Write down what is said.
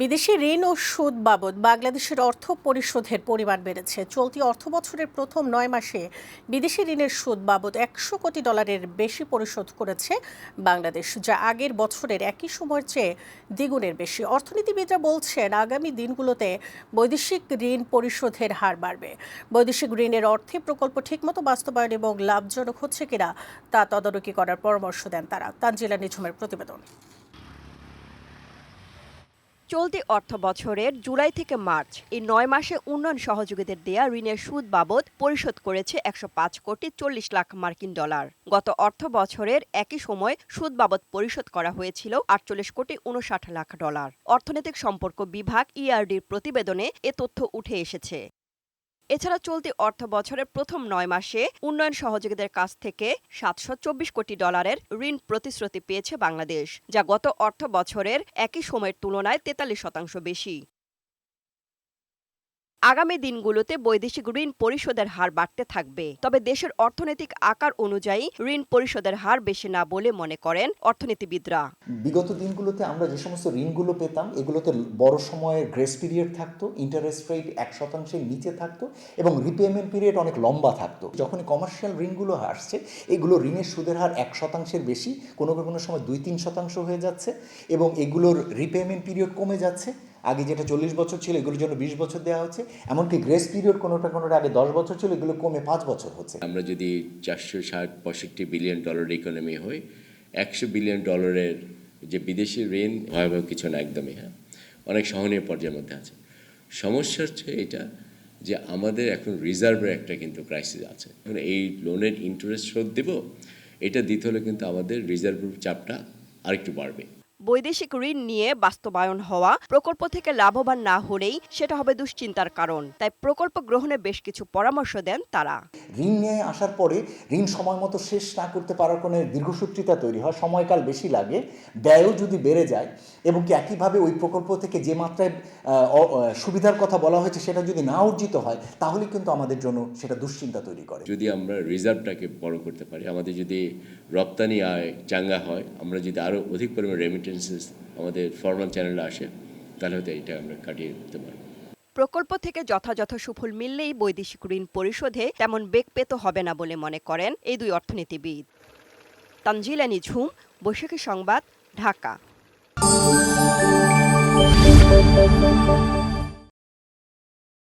বিদেশি ঋণ ও সুদ বাবদ বাংলাদেশের অর্থ পরিশোধের পরিমাণ বেড়েছে। চলতি অর্থ বছরের প্রথম নয় মাসে বিদেশি ঋণের সুদ বাবদ একশো কোটি ডলারের বেশি পরিশোধ করেছে বাংলাদেশ, যা আগের বছরের একই সময়ের চেয়ে দ্বিগুণের বেশি। অর্থনীতিবিদরা বলছেন, আগামী দিনগুলোতে বৈদেশিক ঋণ পরিশোধের হার বাড়বে। বৈদেশিক ঋণের অর্থে প্রকল্প ঠিকমতো বাস্তবায়ন এবং লাভজনক হচ্ছে কিনা তা তদারকি করার পরামর্শ দেন তারা। তানজিলা নিঝুমের প্রতিবেদন। চলতি অর্থ বছরের জুলাই থেকে মার্চ। এই নয় মাসে উন্নয়ন সহযোগীদের দেয়া ঋণের সুদ বাবদ পরিশোধ করেছে একশো পাঁচ কোটি চল্লিশ লাখ মার্কিন ডলার। গত অর্থ বছরের একই সময় সুদ বাবদ পরিশোধ করা হয়েছিল আটচল্লিশ কোটি উনষাট লাখ ডলার। অর্থনৈতিক সম্পর্ক বিভাগ ইআরডির প্রতিবেদনে এ তথ্য উঠে এসেছে। এছাড়া চলতি অর্থ বছরের প্রথম নয় মাসে উন্নয়ন সহযোগীদের কাছ থেকে সাতশো চব্বিশ কোটি ডলারের ঋণ প্রতিশ্রুতি পেয়েছে বাংলাদেশ, যা গত অর্থ বছরের একই সময়ের তুলনায় তেতাল্লিশ শতাংশ বেশি। আগামী দিনগুলোতে বৈদেশিক ঋণ পরিশোধের হার বাড়তে থাকবে। তবে দেশের অর্থনৈতিক আকার অনুযায়ী ঋণ পরিশোধের হার বেশি না বলে মনে করেন অর্থনীতিবিদরা। বিগত দিনগুলোতে আমরা যে সমস্ত ঋণগুলো পেতাম, এগুলোতে বড় সময়ের গ্রেস পিরিয়ড থাকতো ইন্টারেস্ট রেট এক শতাংশের নিচে থাকতো এবং রিপেমেন্ট পিরিয়ড অনেক লম্বা থাকতো। যখনই কমার্শিয়াল ঋণগুলো আসছে, এগুলো ঋণের সুদের হার এক শতাংশের বেশি, কোনো কোনো সময় দুই তিন শতাংশ হয়ে যাচ্ছে এবং এগুলোর রিপেমেন্ট পিরিয়ড কমে যাচ্ছে। আগে যেটা চল্লিশ বছর ছিল, এগুলোর জন্য বিশ বছর দেওয়া হচ্ছে। এমনকি গ্রেস পিরিয়ড কোনোটা কোনোটা আগে দশ বছর ছিল, এগুলো কমে পাঁচ বছর হচ্ছে। আমরা যদি চারশো ষাট পঁয়ষট্টি বিলিয়ন ডলার ইকোনমি হই, একশো বিলিয়ন ডলারের যে বিদেশি ঋণ, ভয়াবহ কিছু না একদমই হ্যাঁ? অনেক সহনীয় পর্যায়ের মধ্যে আছে। সমস্যা হচ্ছে এটা যে আমাদের এখন রিজার্ভের একটা কিন্তু ক্রাইসিস আছে। এখন এই লোনের ইন্টারেস্ট শোধ দেব, এটা দিতে হলে কিন্তু আমাদের রিজার্ভের চাপটা আরেকটু বাড়বে। বৈদেশিক ঋণ নিয়ে বাস্তবায়ন হওয়া প্রকল্প থেকে লাভবান না হলেই সেটা হবে দুশ্চিন্তার কারণ। তাই প্রকল্প গ্রহণে বেশ কিছু পরামর্শ দেন তারা। ঋণ নিয়ে আসার পরে ঋণ সময় মতো শেষ না করতে পারার কোনো দীর্ঘসূত্রিতা তৈরি হয় সময়কাল বেশি লাগে ব্যয়ও যদি বেড়ে যায় এবং কি একইভাবে ওই প্রকল্প থেকে যে মাত্রায় আহ, সুবিধার কথা বলা হয়েছে সেটা যদি না অর্জিত হয় তাহলে কিন্তু আমাদের জন্য সেটা দুশ্চিন্তা তৈরি করে। যদি আমরা রিজার্ভটাকে বড় করতে পারি আমাদের যদি রপ্তানি আয় চাঙ্গা হয় আমরা যদি আরও অধিক পরিমাণে রেমিটেন্সেস আমাদের চ্যানেলে আসে, তাহলে হয়তো এটা আমরা কাটিয়ে প্রকল্প থেকে যথাযথ সুফল মিললেই বৈদেশিক ঋণ পরিশোধে তেমন বেগ পেত হবে না বলে মনে করেন এই দুই অর্থনীতিবিদ। তানজিলানি ঝুম, বৈশাখী সংবাদ, ঢাকা।